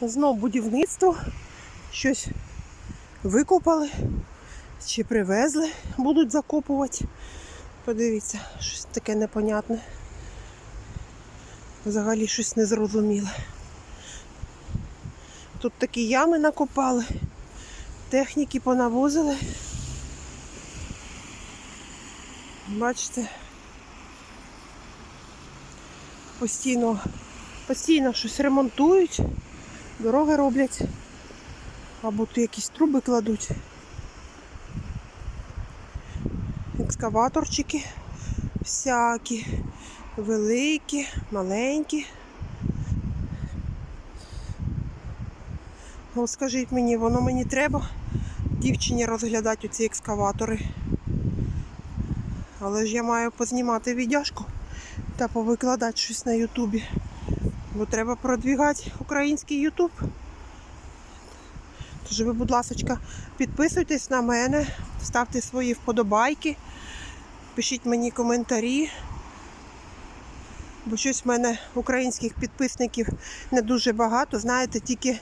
Знов будівництво. Щось викопали чи привезли, будуть закопувати. Подивіться, щось таке непонятне. Взагалі щось незрозуміле. Тут такі ями накопали, техніки понавозили. Бачите, постійно, постійно щось ремонтують, дороги роблять, або тут якісь труби кладуть. Екскаваторчики всякі, великі, маленькі. Ну, скажіть мені, воно мені треба дівчині розглядати ці екскаватори. Але ж я маю познімати відеошку та повикладати щось на Ютубі. Бо треба продвігати український Ютуб. Тож ви, будь ласка, підписуйтесь на мене, ставте свої вподобайки, пишіть мені коментарі. Бо щось в мене українських підписників не дуже багато. Знаєте, тільки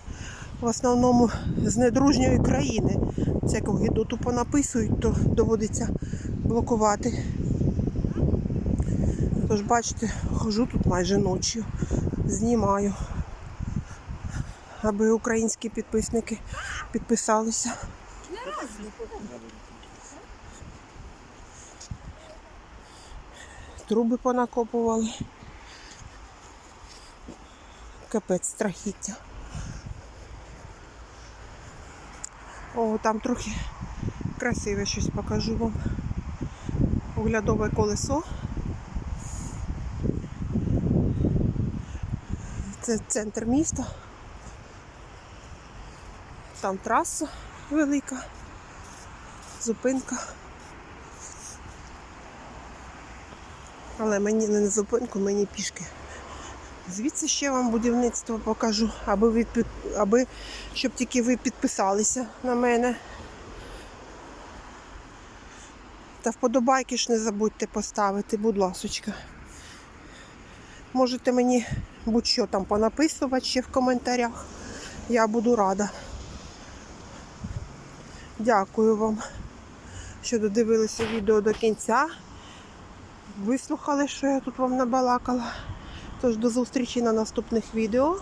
в основному з недружньої країни. Всяку гіду тупо написують, то доводиться блокувати. Тож, бачите, хожу тут майже ночі, знімаю, аби українські підписники підписалися. Труби понакопували. Капець страхіття. О, там трохи красиве щось покажу вам. Оглядове колесо. Це центр міста. Там траса велика, зупинка. Але мені не на зупинку, мені пішки. Звідси ще вам будівництво покажу, аби ви аби щоб тільки ви підписалися на мене. Та вподобайки ж не забудьте поставити, будь ласочка. Можете мені будь-що там понаписувати ще в коментарях. Я буду рада. Дякую вам, що додивилися відео до кінця. Вислухали, що я тут вам набалакала. Тож до зустрічі на наступних відео.